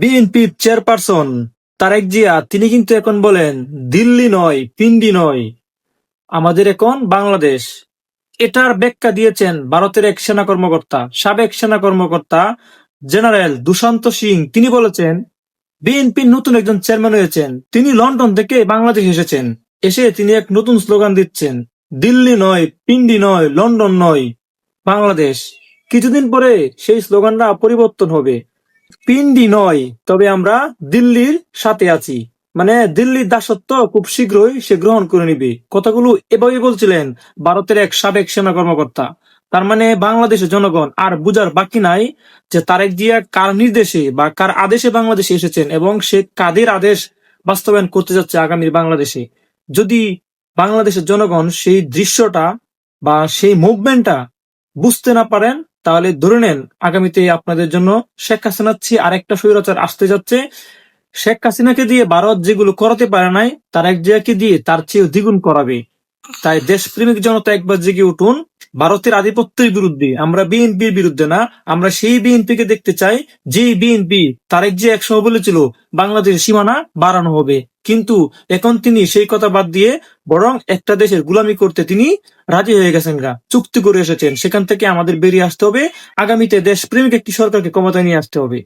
BNP chairperson Tarique Zia, তিনি কিন্তু এখন বলেন, দিল্লি নয়, পিন্ডি নয়। আমাদের এখন বাংলাদেশ। এটার ব্যাখ্যা দিয়েছেন ভারতের এক সেনা কর্মকর্তা, সাবেক সেনা কর্মকর্তা জেনারেল দুশান্ত সিং। তিনি বলেছেন বিএনপির নতুন একজন চেয়ারম্যান হয়েছেন। তিনি লন্ডন থেকে বাংলাদেশ এসেছেন। এসে তিনি এক নতুন স্লোগান দিচ্ছেন, দিল্লি নয়, পিন্ডি নয়, লন্ডন নয়, বাংলাদেশ। কিছুদিন পরে সেই স্লোগানটা পরিবর্তন হবে। পিন্ডি নয়, তবে আমরা দিল্লির সাথে আছি। মানে দিল্লির দাসত্ব খুব শীঘ্রই সে গ্রহণ করে নিবে। কথাগুলো এভাবে বলছিলেন ভারতের এক সাবেক সেনা কর্মকর্তা। তার মানে বাংলাদেশের জনগণ। আর বুঝার বাকি নাই যে তারেক জিয়া কার নির্দেশে বা কার আদেশে বাংলাদেশে এসেছেন এবং সে কাদের আদেশ বাস্তবায়ন করতে যাচ্ছে আগামী বাংলাদেশে। যদি বাংলাদেশের জনগণ সেই দৃশ্যটা বা সেই মুভমেন্টটা বুঝতে না পারেন তাহলে ধরে নেন, আগামীতে আপনাদের জন্য শেখ হাসিনার চেয়ে আরেকটা স্বৈরাচার আসতে যাচ্ছে। শেখ হাসিনাকে দিয়ে ভারত যেগুলো করাতে পারে নাই, তার এক জিয়াকে দিয়ে তার চেয়ে দ্বিগুণ করাবে। তাই দেশপ্রেমিক জনতা একবার জেগে উঠুন, ভারতের আধিপত্যের বিরুদ্ধে। আমরা বিএনপির বিরুদ্ধে না, আমরা সেই বিএনপিকে দেখতে চাই যে বিএনপি তারেক যে একসময় বলেছিল, বাংলাদেশের সীমানা বাড়ানো হবে। কিন্তু এখন তিনি সেই কথা বাদ দিয়ে বরং একটা দেশের গুলামি করতে তিনি রাজি হয়ে গেছেন গা চুক্তি করে এসেছেন। সেখান থেকে আমাদের বেরিয়ে আসতে হবে। আগামীতে দেশপ্রেমিক একটি সরকারকে ক্ষমতায় নিয়ে আসতে হবে।